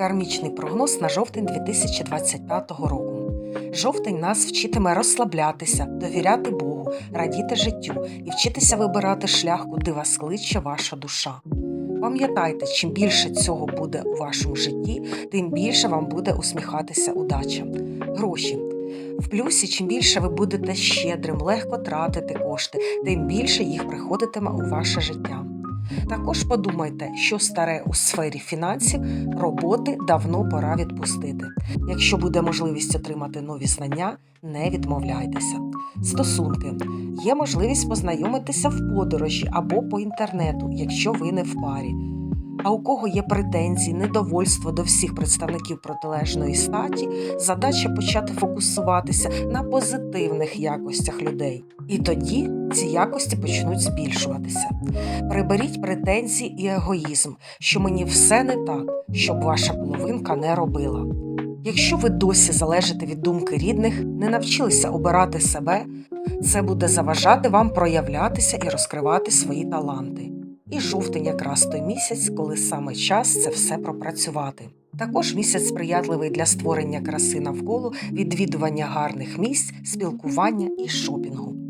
Кармічний прогноз на жовтень 2025 року. Жовтень нас вчитиме розслаблятися, довіряти Богу, радіти життю і вчитися вибирати шлях, куди вас кличе ваша душа. Пам'ятайте, чим більше цього буде у вашому житті, тим більше вам буде усміхатися удача. Гроші. В плюсі, чим більше ви будете щедрим, легко тратити кошти, тим більше їх приходитиме у ваше життя. Також подумайте, що старе у сфері фінансів, роботи давно пора відпустити. Якщо буде можливість отримати нові знання, не відмовляйтеся. Стосунки є можливість познайомитися в подорожі або по інтернету, якщо ви не в парі. А у кого є претензії, недовольство до всіх представників протилежної статі, задача почати фокусуватися на позитивних якостях людей. І тоді ці якості почнуть збільшуватися. Приберіть претензії і егоїзм, що мені все не так, щоб ваша половинка не робила. Якщо ви досі залежите від думки рідних, не навчилися обирати себе, це буде заважати вам проявлятися і розкривати свої таланти. І жовтень якраз той місяць, коли саме час це все пропрацювати. Також місяць сприятливий для створення краси навколо, відвідування гарних місць, спілкування і шопінгу.